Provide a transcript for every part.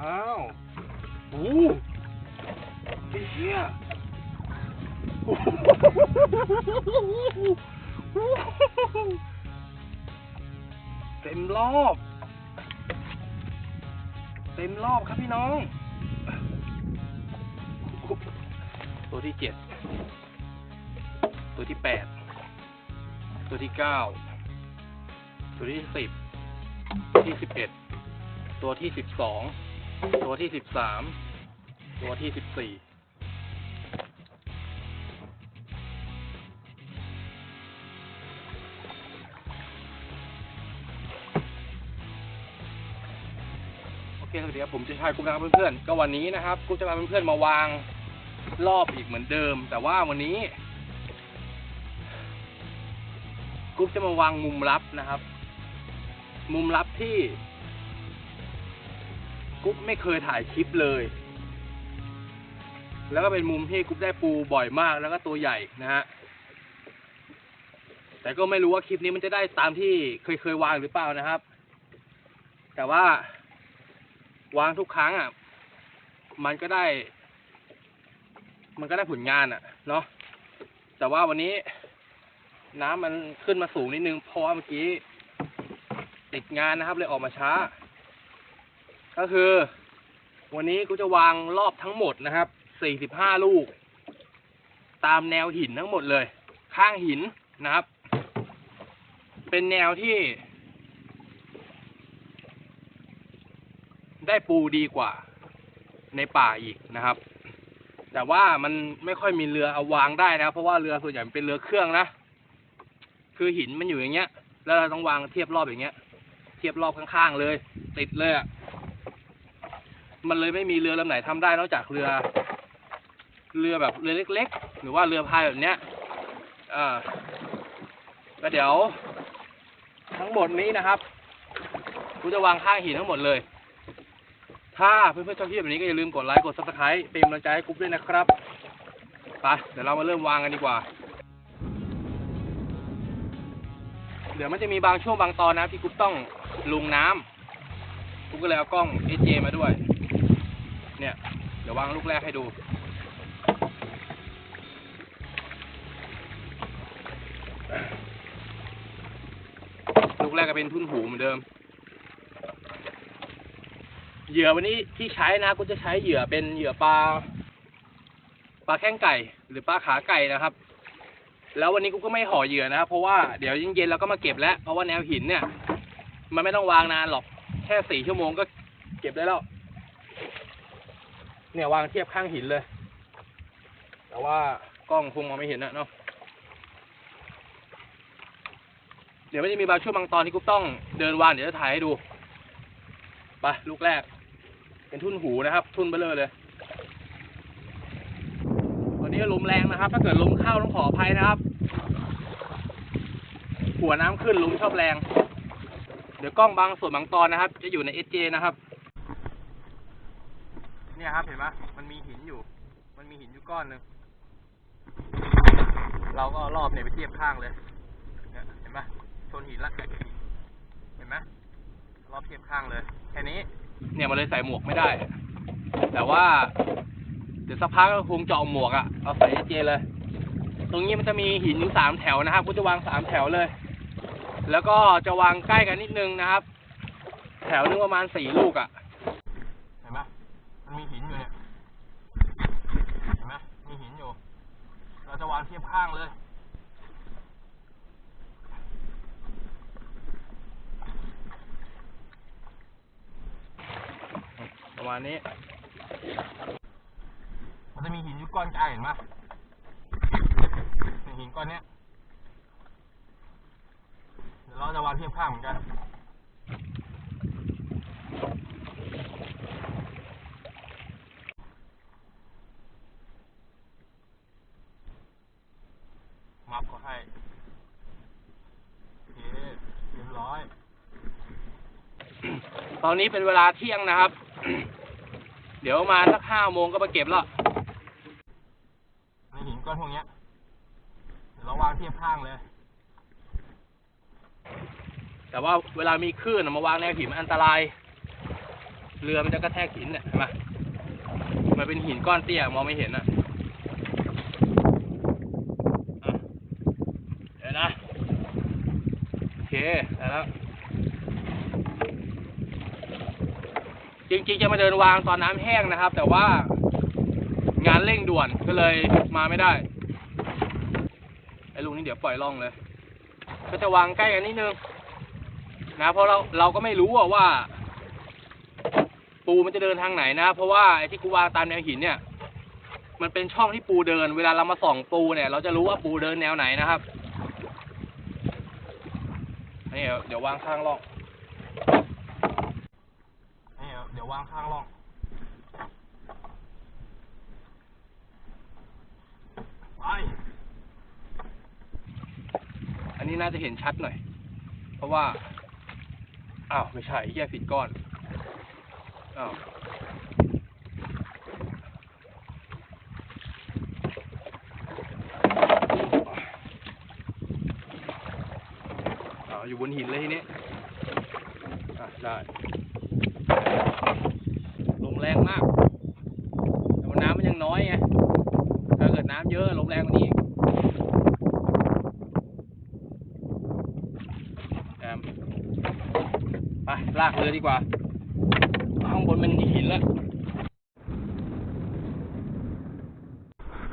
อ้าวโอ้ไอ้เหี้ยโอ้โหเต็มรอบ เต็มรอบครับพี่น้อง ตัวที่เจ็ด ตัวที่แปด ตัวที่เก้า ตัวที่สิบ ที่สิบเอ็ด ตัวที่สิบสอง ตัวที่สิบสามตัวที่สิบสี่โอเคสวัสดีครับผมจะชายกุ๊กนะครับเพื่อนๆก็วันนี้นะครับกุ๊กจะพาเพื่อนๆมาวางรอบอีกเหมือนเดิม แต่ว่าวันนี้กุ๊กจะมาวางมุมลับนะครับ มุมลับที่ กุ๊กไม่เคยถ่ายคลิปเลย แล้วก็เป็นมุมที่กุ๊กได้ปูบ่อยมากแล้วก็ตัวใหญ่นะฮะ แต่ก็ไม่รู้ว่าคลิปนี้มันจะได้ตามที่เคยเคยวางหรือเปล่านะครับ แต่ว่าวางทุกครั้งอะ มันก็ได้ มันก็ได้ผลงานอะ เนาะ แต่ว่าวันนี้น้ำมันขึ้นมาสูงนิดนึงเพราะว่าเมื่อกี้ติดงานนะครับเลยออกมาช้า ก็คือ วันนี้กูจะวางรอบทั้งหมดนะครับ 45 ลูก ตามแนวหินทั้งหมดเลย ข้างหินนะครับ เป็นแนวที่ ได้ปูดีกว่าในป่าอีกนะครับ แต่ว่ามันไม่ค่อยมีเรือเอาวางได้นะครับเพราะว่าเรือส่วนใหญ่เป็นเรือเครื่องนะ คือหินมันอยู่อย่างเงี้ย แล้วเราต้องวางเทียบรอบอย่างเงี้ย เทียบรอบข้างๆเลย ติดเลยอะ มันเลยไม่มีเรือลำไหนทำได้นอกจากเรือ เรือแบบเรือเล็ก ๆ หรือว่าเรือพายแบบเนี้ยอ่าก็เดี๋ยว ทั้งหมดนี้นะครับกูจะวางข้างหินทั้งหมดเลย ถ้าเพื่อนๆชอบคลิปแบบนี้ก็อย่าลืมกดไลค์กด subscribe เป็นกำลังใจให้กรุ๊ปด้วยนะครับไปเดี๋ยวเรามาเริ่มวางกันดีกว่า เดี๋ยวมันจะมีบางช่วงบางตอนนะที่กรุ๊ปต้องลุงน้ำกรุ๊ปก็เลยเอากล้อง AJ มาด้วย วางลูกแรกให้ดู ลูกแรกก็เป็นทุ่นหูเหมือนเดิม เหยื่อวันนี้ที่ใช้นะก็จะใช้เหยื่อเป็นเหยื่อปลาปลาแข้งไก่ หรือปลาขาไก่นะครับ แล้ววันนี้กูก็ไม่ห่อเหยื่อนะครับเพราะว่าเดี๋ยวเย็นๆเราก็มาเก็บแล้ว เพราะว่าแนวหินเนี่ย มันไม่ต้องวางนานหรอก แค่สี่ชั่วโมงก็เก็บได้แล้ว เนี่ยวางเทียบข้างหินเลย แต่ว่ากล้องคงมองไม่เห็นนะเนาะเดี๋ยวมันจะมีบางช่วงบางตอนที่กูต้องเดินวางเดี๋ยวจะถ่ายให้ดูไปลูกแรก เป็นทุ่นหูนะครับ ทุ่นเบลเลอร์เลยวันนี้ลมแรงนะครับ ถ้าเกิดลมเข้าต้องขออภัยนะครับ หัวน้ำขึ้นลมชอบแรง เดี๋ยวกล้องบางส่วนบางตอนนะครับ จะอยู่ในเอเจนะครับ เนี่ยครับเห็นไหมมันมีหินอยู่ มันมีหินอยู่ก้อนหนึ่งเราก็รอบเนี่ยไปเทียบข้างเลยเนี่ยเห็นไหมชนหินละเห็นไหมรอบเทียบข้างเลยแค่นี้ เนี่ยมันเลยใส่หมวกไม่ได้ แต่ว่า เดี๋ยวสักพักก็คงจะเอาหมวกอะเอาใส่เจเลย ตรงนี้มันจะมีหินอยู่สามแถวนะครับก็จะวางสามแถวเลย แล้วก็จะวางใกล้กันนิดนึงนะครับ แถวนึงประมาณสี่ลูกอะเห็นไหม มันมีหินอยู่เนี่ยเห็นไหมมีหินอยู่ เราจะวางเทียบข้างเลย ประมาณนี้ มันจะมีหินอยู่ก้อนกลางเห็นไหมหินก้อนเนี้ยเดี๋ยวเราจะวางเทียบข้างเหมือนกัน มับเขาให้ โอเค เรียบร้อย ต อนนี้เป็นเวลาเที่ยงนะครับ เดี๋ยวมาสักห้าโมงก็มาเก็บแล้วในหินก้อนพวกเนี้ยเดี๋ยวเราวางเทียบข้างเลย แต่ว่าเวลามีคลื่นอะมาวางแนวหินมันอันตราย เรือมันจะกระแทกหินเนี่ยเห็นไหมมันเป็นหินก้อนเตี้ยมองไม่เห็นอะอะเดี๋ยวนะ โอเค ได้แล้ว จริงๆจะมาเดินวางตอนน้ำแห้งนะครับ แต่ว่างานเร่งด่วนก็เลยมาไม่ได้ ไอ้ลุงนี่เดี๋ยวปล่อยล่องเลย ก็จะวางใกล้กันนิดนึงนะเพราะเราเราก็ไม่รู้ว่า ปูมันจะเดินทางไหนนะ เพราะว่าไอ้ที่กูวางตามแนวหินเนี่ย มันเป็นช่องที่ปูเดิน เวลาเรามาส่องปูเนี่ย เราจะรู้ว่าปูเดินแนวไหนนะครับนี่เดี๋ยววางข้างล่องนี่เดี๋ยววางข้างล่องไปอันนี้น่าจะเห็นชัดหน่อย เพราะว่า อ้าว ไม่ใช่แย่ผิดก้อนอ้าวอ้าวอยู่บนหินเลยทีนี้ อะ ได้ ลมแรงมาก แต่ว่าน้ำมันยังน้อยไง ถ้าเกิดน้ำเยอะลมแรงกว่านี้อีกแอมไปลากเรือดีกว่า ข้างบนมันหินแล้ว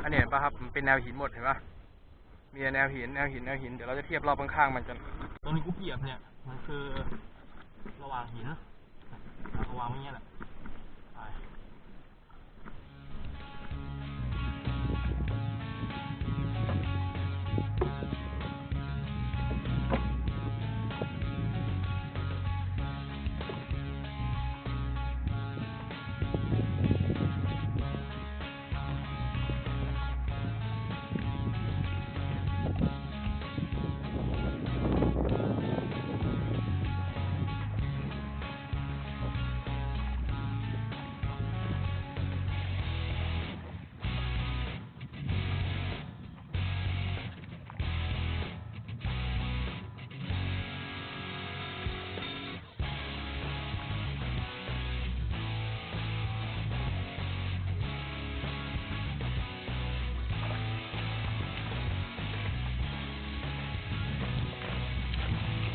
อันนี้เห็นปะครับมันเป็นแนวหินหมดเห็นปะมีแนวหินแนวหินแนวหิน เดี๋ยวเราจะเทียบรอบข้างๆมันกัน ตรงนี้กูเปียบเนี่ย มันคือระหว่างหินระหว่างไม่เงี้ยแหละ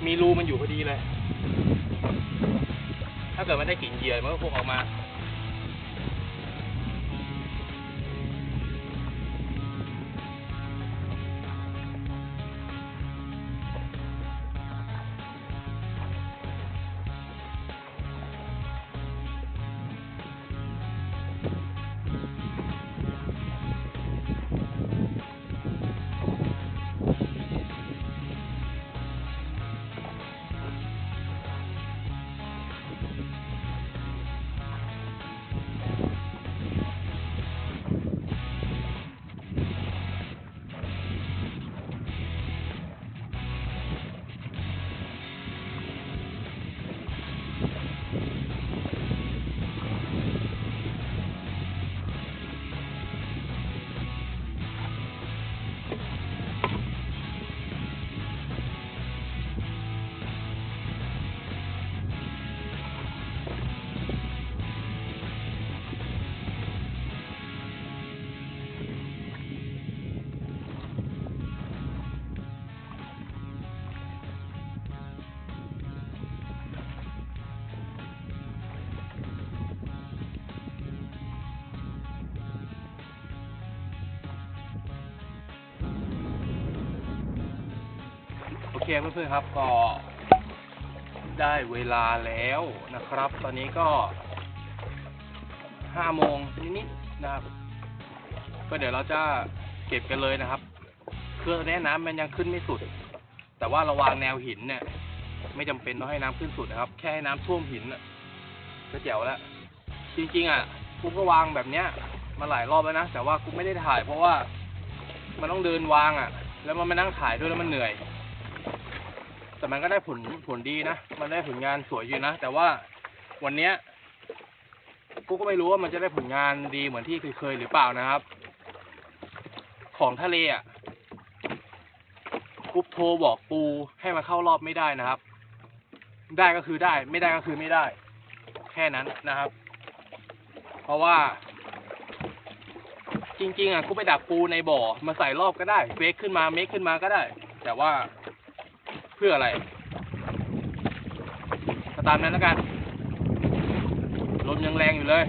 มีรูมันอยู่พอดีเลย ถ้าเกิดมันได้กลิ่นเหยื่อมันก็คงออกมา เคเพื่อนๆครับก็ได้เวลาแล้วนะครับ ตอนนี้ก็ห้าโมงนิดๆนะครับ ก็เดี๋ยวเราจะเก็บกันเลยนะครับ เคือตอนนี้น้ำมันยังขึ้นไม่สุด แต่ว่าระวางแนวหินเนี่ย ไม่จำเป็นต้องให้น้ำขึ้นสุดนะครับ แค่ให้น้ำท่วมหินน่ะก็แจ๋วแล้วจริงๆอะกูก็วางแบบเนี้ยมาหลายรอบแล้วนะแต่ว่ากูไม่ได้ถ่าย เพราะว่ามันต้องเดินวางอะ แล้วมันมานั่งถ่ายด้วยแล้วมันเหนื่อย แต่มันก็ได้ผลผลดีนะ มันได้ผลงานสวยอยู่นะ แต่ว่าวันเนี้ยกูก็ไม่รู้ว่ามันจะได้ผลงานดีเหมือนที่เคยๆหรือเปล่านะครับ ของทะเลอะกูโทรบอกปูให้มาเข้ารอบไม่ได้นะครับ ได้ก็คือได้ ไม่ได้ก็คือไม่ได้ แค่ค่นั้นนะครับ เพราะว่า จริง ๆอะกูไปดักปูในบ่อมาใส่รอบก็ได้เฟกขึ้นมาเมคขึ้นมาก็ได้ แต่ว่า เพื่ออะไรก็ตามนั้นแล้วกัน ลมยังแรงอยู่เลย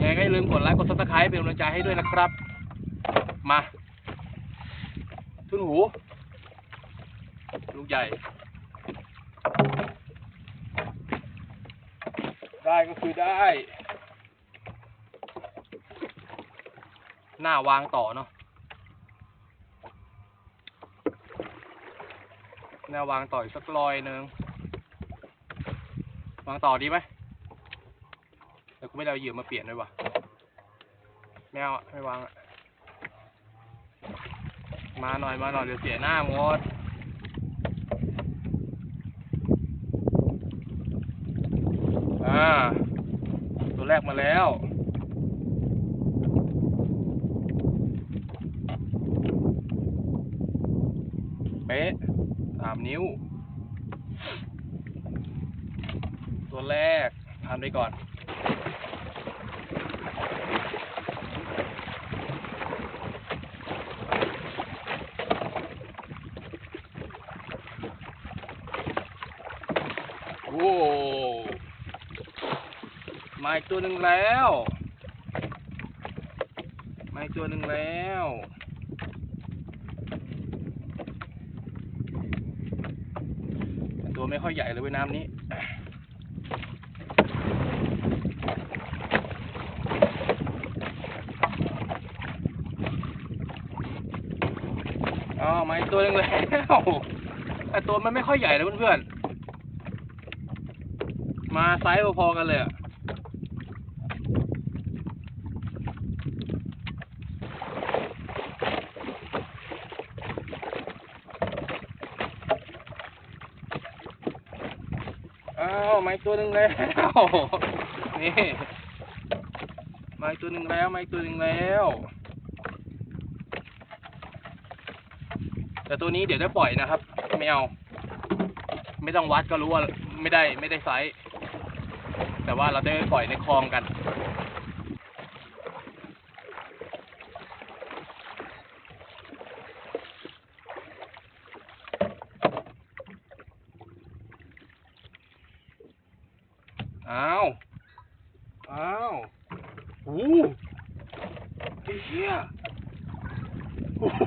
ยังไงก็อย่าลืมกดไลค์กดซับสไครป์เป็นกำลังใจให้ด้วยนะครับ มา ทุนหู ลูกใหญ่ ได้ก็คือได้ หน้าวางต่อเนาะ หน้าวางต่ออีกสักรอยหนึ่งวางต่อดีไหมแต่กูไม่ได้เอาเหยื่อมาเปลี่ยนด้วยวะไม่เอาอะไม่วางอะมาหน่อยมาหน่อยเดี๋ยวเสียหน้าหมดอ่าตัวแรกมาแล้ว เป๊ะ สามนิ้ว ตัวแรกทำไปก่อน โอ้ มาอีกตัวหนึ่งแล้ว มาอีกตัวหนึ่งแล้วแต่ตัว ไม่ค่อยใหญ่เลยเว้ยน้ำนี้อ๋อมาอีกตัวหนึ่งแล้วแต่ตัวมันไม่ค่อยใหญ่เลยเพื่อนๆมาไซส์พอๆกันเลยอะ อ้าว มาอีกตัวหนึ่งแล้ว นี่มาอีกตัวหนึ่งแล้วมาอีกตัวหนึ่งแล้ว แต่ตัวนี้เดี๋ยวได้ปล่อยนะครับ ไม่เอา ไม่ต้องวัดก็รู้ว่าไม่ได้ไม่ได้ไซส์แต่ว่าเราได้ปล่อยในคลองกัน อ้าว อ้าวโอ้โหไอ้เหี้ยโอ้โห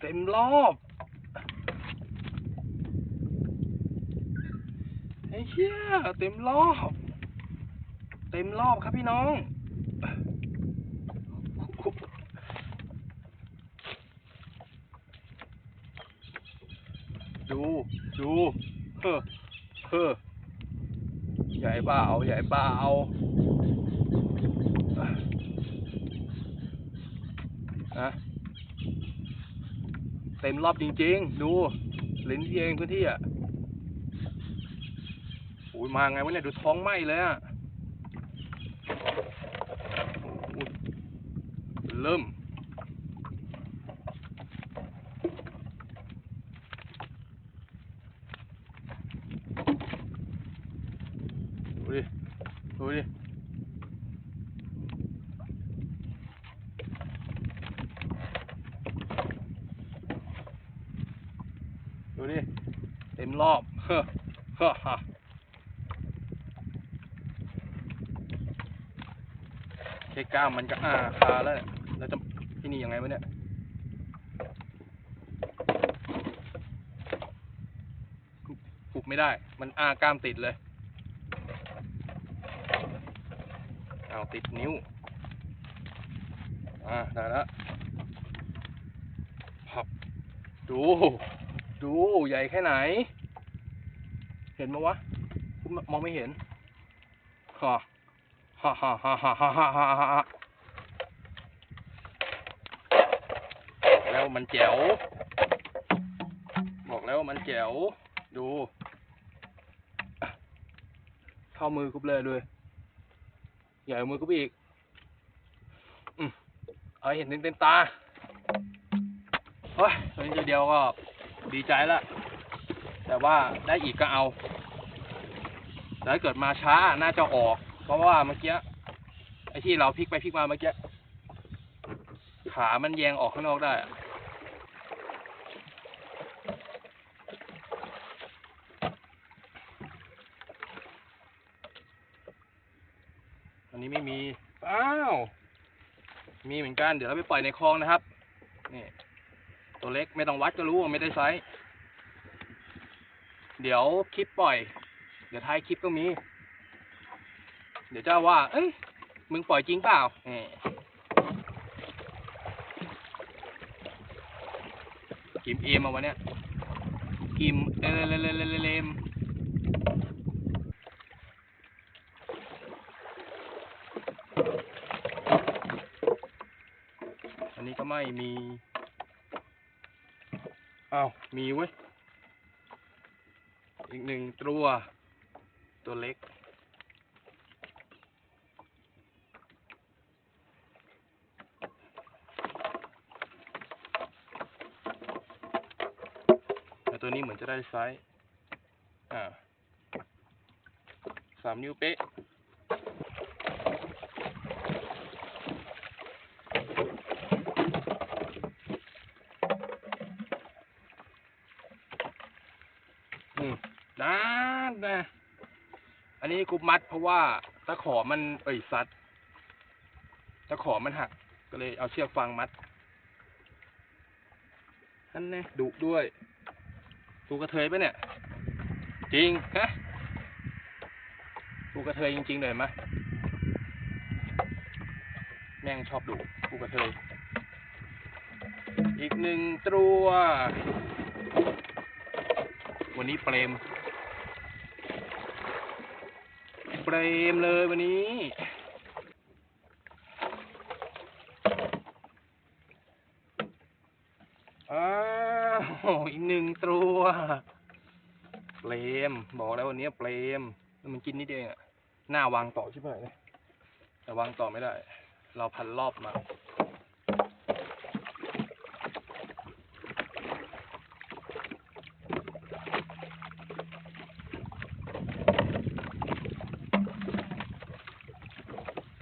เต็มรอบไอ้เหี้ยเต็มรอบ เต็มรอบครับพี่น้องดูดูเฮ้อเฮ้อใหญ่เปล่าใหญ่เปล่าอะเต็ม รอบจริง ๆ ดูลิ้นที่เองพื้นที่อะโอ้ยมาไงวะเนี่ยดูท้องไหมเลยอะโอ้ยเริ่ม ดูดิ ดูดิ ดูดิ เต็มรอบ เฮ้อเฮ้อฮะแค่ กล้ามมันก็อาคาแล้วแล้วจะที่นี่ยังไงวะเนี่ยผูกไม่ได้ มันอากล้ามติดเลยเอาติดนิ้ว อ่าได้แล้วพับ ดู ดูใหญ่แค่ไหน เห็นไหมวะ มองไม่เห็นฮ่า แล้วมันแจ๋ว บอกแล้วมันแจ๋ว ดู เข้ามือกูเลยด้วย ใหญ่มือกูอีกอเอาเห็นเต็มตา เฮ้ยตอนนี้เดียวก็ดีใจละ แต่ว่าได้อีกก็เอา แล้าเกิดมาช้าน่าจะออก เพราะว่าเมื่อกี้ไอ้ที่เราพลิกไปพลิกมาเมื่อกี้ขามันแยงออกข้างนอกได้อะอันนี้ไม่มี อ้าว มีเหมือนกัน เดี๋ยวเราไปปล่อยในคลองนะครับ นี่ ตัวเล็กไม่ต้องวัดก็รู้ว่าไม่ได้ไซส์ เดี๋ยวคลิปปล่อย เดี๋ยวท้ายคลิปก็มี เดี๋ยวเจ้าว่า เอ้ย มึงปล่อยจริงเปล่านี่กิมเอมาวันเนี้ยกิมเลเลเลเลเลเลมอันนี้ก็ไม่มีอ้าวมีเว้ย อีกหนึ่งตัว ตัวเล็ก แตัวนี้เหมือนจะได้ไซส์อ่าสามนิ้วเป๊ะนะนะ อันนี้กูมัดเพราะว่าตะขอมันเอ้ยสัตตะขอมันหัก ก็เลยเอาเชือกฟางมัดนั่นแน่ดุด้วย ตูกระเทยปะเนี่ย จริงฮะตูกระเทยจริงๆเลยมะแม่งชอบดุตูกระเทย อีกหนึ่งตัว วันนี้เปรมเปรมเลยวันนี้ อ้ อีกหนึ่งตัวเปรมบอกแล้ววันนี้เปรมมันกินนิดเดียวอะหน้าวางต่อใช่ไหมเนี่ยแต่วางต่อไม่ได้ เราพันรอบมา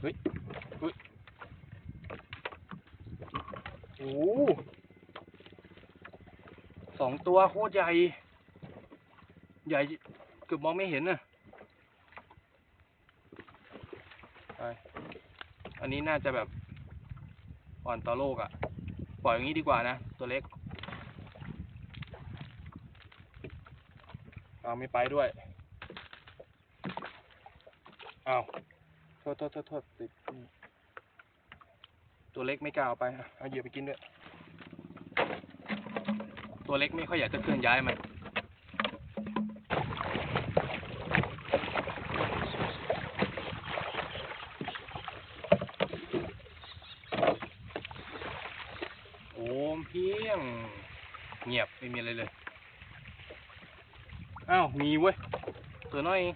เฮ้ยเฮ้ยโอ้โหสอง ตัวโคตรใหญ่ ใหญ่เกือบมองไม่เห็นน่ะอันนี้น่าจะแบบอ่อนต่อโลกอะ่ะ ปล่อยอย่างนี้ดีกว่านะ ตัวเล็กเอาไม่ไปด้วย เอาโทษโทษโทษติดตัวเล็กไม่กล้าเอาไปอะเอาเหยื่อไปกินด้วย ตัวเล็กไม่ค่อยอยากจะเคลื่อนย้ายมันโอมเพียง เงียบไม่มีอะไรเลย อ้าว มีเว้ย ตัวน้อยเอง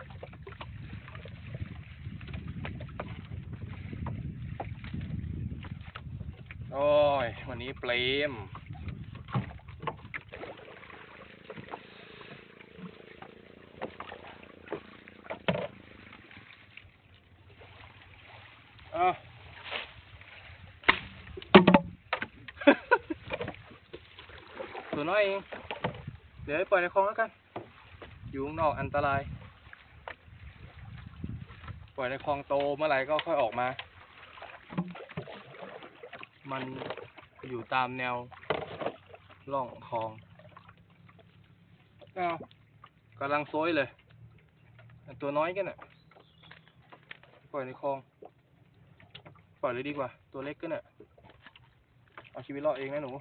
โอ้ย วันนี้เปรม อ้าว ตัว น้อยเอง เดี๋ยวให้ปล่อยในคลองแล้วกัน อยู่ข้างนอกอันตราย ปล่อยในคลองโตเมื่อไหร่ก็ค่อยออกมา มันอยู่ตามแนวร่องคลองเอ้ากำลังโซยเลย ตัวน้อยกันน่ะ ปล่อยในคลอง ปล่อยเลยดีกว่า ตัวเล็กก็น่ะ เอาชีวิตรอดเองนะหนู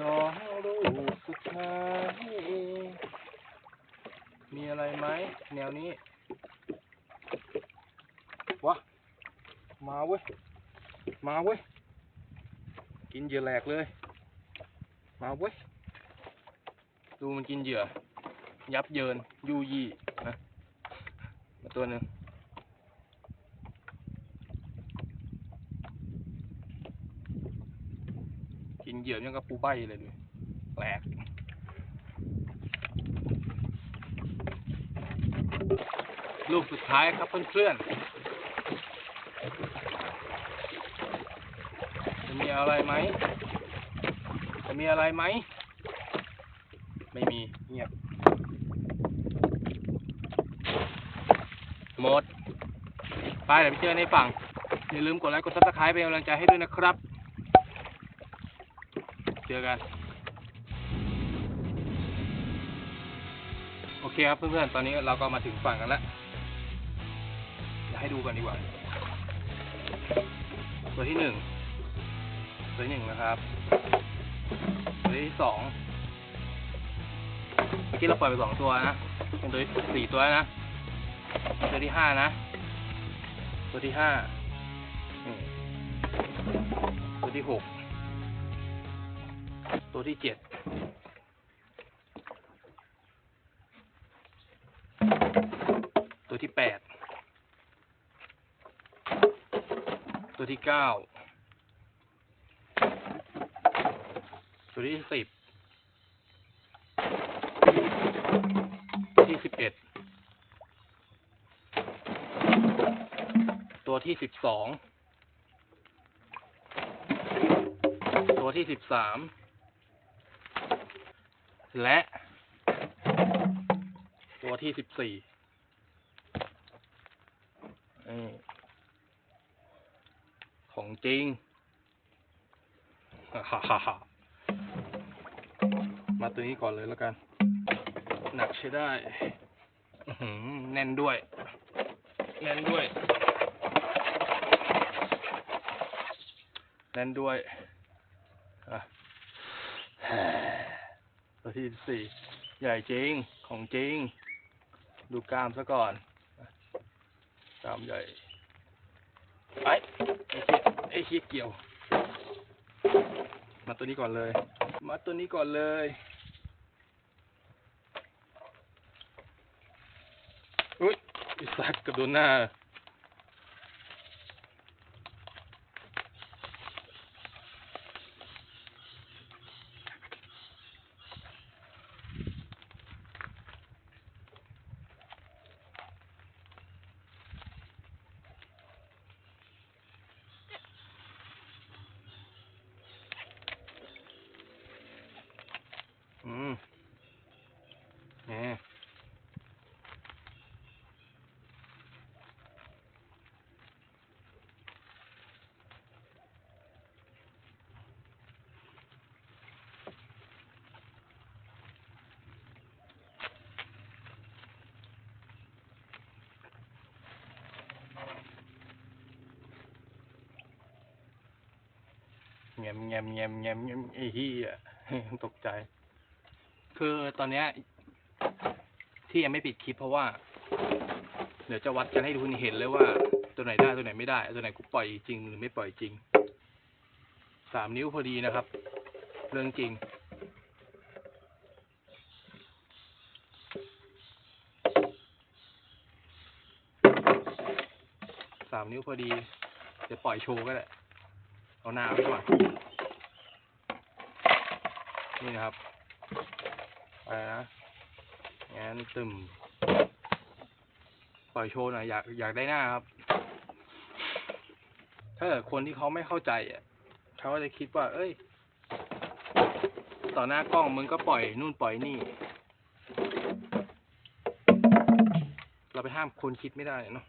รอให้รู้สุดท้ายมีอะไรไหมแนวนี้วะมาเว้ย มาเว้ย กินเหยื่อแหลกเลย มาเว้ย ดูมันกินเหยื่อ ยับเยินยูยี่นะมาตัวหนึ่ง กินเหยื่อยังกับปูใบเลยดูแปลกลูกสุดท้ายครับเพื่อนๆจะมีอะไรไหมจะมีอะไรไหม ไม่มีเงียบหมด ไปเดี๋ยวไปเจอในฝั่ง อย่าลืมกดไลค์กดซับสไครป์เป็นกำลังใจให้ด้วยนะครับ เจอกัน โอเคครับเพื่อนๆ ตอนนี้เราก็มาถึงฝั่งกันแล้วเดี๋ยวให้ดูกันดีกว่า ตัวที่หนึ่ง ตัวที่หนึ่งนะครับ ตัวที่สอง เมื่อกี้เราปล่อยไปสองตัวนะ เป็นตัวที่สี่ตัวนะ ตัวที่ห้านะ ตัวที่ห้า ตัวที่หก ตัวที่เจ็ดตัวที่แปดตัวที่เก้าตัวที่สิบตัวที่สิบเอ็ดตัวที่สิบสองตัวที่สิบสาม และ ตัวที่สิบสี่นี่ของจริง มาตัวนี้ก่อนเลยแล้วกัน หนักใช้ได้หือแน่นด้วย แน่นด้วย แน่นด้วยอะ ตัว ที่สี่ใหญ่จริงของจริง ดูกล้ามซะก่อนกล้ามใหญ่ไอ้ไอ้เหี้ยไอ้เหี้ยเกี่ยว มาตัวนี้ก่อนเลย มาตัวนี้ก่อนเลยอุ้ยอิสักกับโดนหน้า อืมแหม แงมแงมแงมแงมแงมไอ้เหี้ยตกใจ คือตอนเนี้ย ที่ยังไม่ปิดคลิปเพราะว่า เดี๋ยวจะวัดกันให้ทุกคนเห็นเลยว่า ตัวไหนได้ตัวไหนไม่ได้ ตัวไหนกูปล่อยจริงหรือไม่ปล่อยจริงสามนิ้วพอดีนะครับ เรื่องจริง สามนิ้วพอดี จะปล่อยโชว์ก็ได้ เอาหน้าไว้ก่อนนี่นะครับไปนะงั้นตึมปล่อยโชว์หน่อยอยากอยากได้หน้าครับ ถ้าเกิดคนที่เขาไม่เข้าใจอะเขาก็จะคิดว่า เอ้ย ต่อหน้ากล้องมึงก็ปล่อยนู่นปล่อยนี่ เราไปห้ามคนคิดไม่ได้เนาะ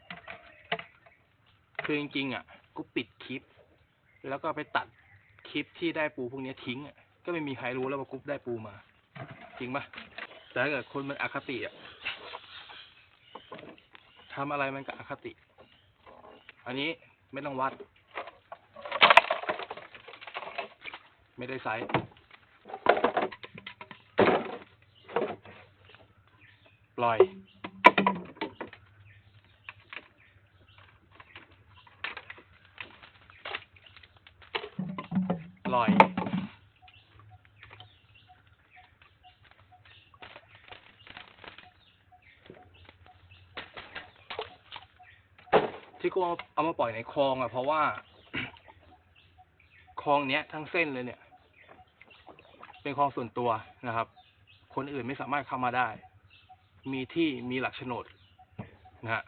คือจริงๆอะ กูปิด แล้วก็ไปตัดคลิปที่ได้ปูพวกนี้ทิ้งอะก็ไม่มีใครรู้แล้วว่ากูได้ปูมา จริงปะแต่ถ้าเกิดคนมันอคติอะทำอะไรมันก็อคติ อันนี้ไม่ต้องวัด ไม่ได้ไซส์ปล่อย ปล่อย ที่กูเอาเอามาปล่อยในคลองอะ เพราะว่า คลองเนี้ยทั้งเส้นเลยเนี่ย เป็นคลองส่วนตัวนะครับ คนอื่นไม่สามารถเข้ามาได้ มีที่มีหลักโฉนดนะฮะ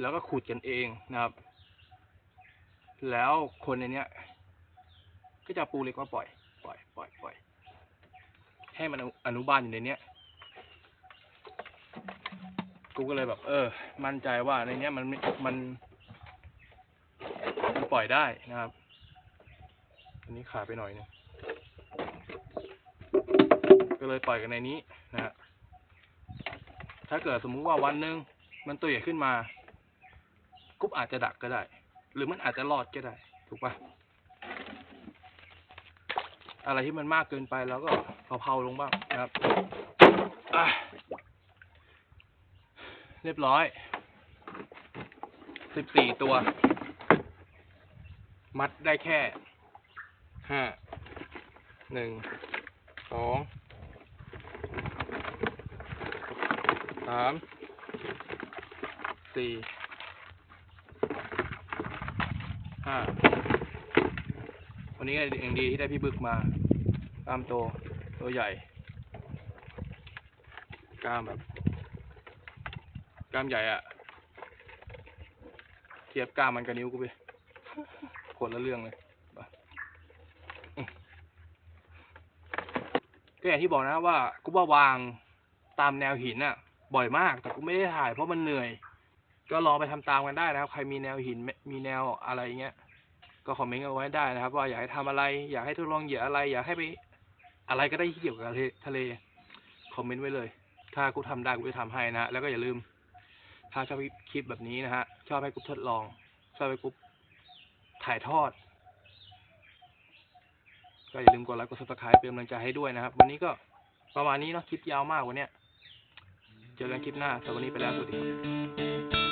แล้วก็ขุดกันเองนะครับ แล้วคนในเนี้ย ก็จะปูเล็กมาปล่อย ปล่อย ปล่อย ปล่อย ให้มันอนุบาลอยู่ในเนี้ย กูก็เลยแบบ เออ มั่นใจว่าในเนี้ยมันมัน มันปล่อยได้นะครับ อันนี้ขาดไปหน่อยนึงก็เลยปล่อยกันในนี้นะฮะถ้าเกิดสมมุติว่าวันหนึ่งมันตัวใหญ่ขึ้นมา กุ๊บอาจจะดักก็ได้ หรือมันอาจจะรอดก็ได้ ถูกปะอะไรที่มันมากเกินไปเราก็เผาๆลงบ้างนะครับอะ รียบร้อย สิบสี่ตัว มัดได้แค่ ห้า หนึ่ง สอง สาม สี่ ห้า วันนี้ก็ยังดีที่ได้พี่บึกมากล้ามโตตัวใหญ่ กล้ามแบบ กล้ามใหญ่อะเทียบกล้ามมันกับนิ้วกูไปคนละเรื่องเลยไปก็อย่างที่บอกนะว่ากูว่าวางตามแนวหินอะบ่อยมาก แต่กูไม่ได้ถ่ายเพราะมันเหนื่อย ก็ลองไปทำตามกันได้นะครับ ใครมีแนวหินมีแนวอะไรเงี้ยก็คอมเมนต์เอาไว้ได้นะครับ ว่าอยากให้ทำอะไร อยากให้ทดลองเหยื่ออะไร อยากให้ไป อะไรก็ได้ที่เกี่ยวกับทะเล คอมเมนต์ไว้เลย ถ้ากูทำได้กูจะทำให้นะ แล้วก็อย่าลืม ถ้าชอบคลิปแบบนี้นะฮะ ชอบให้กูทดลอง ชอบให้กูถ่ายทอด ก็อย่าลืมกดไลค์กด subscribe เป็นกำลังใจให้ด้วยนะครับ วันนี้ก็ประมาณนี้เนาะคลิปยาวมากวันเนี้ยเจอกันคลิปหน้าสำหรับวันนี้ไปแล้วสวัสดีครับ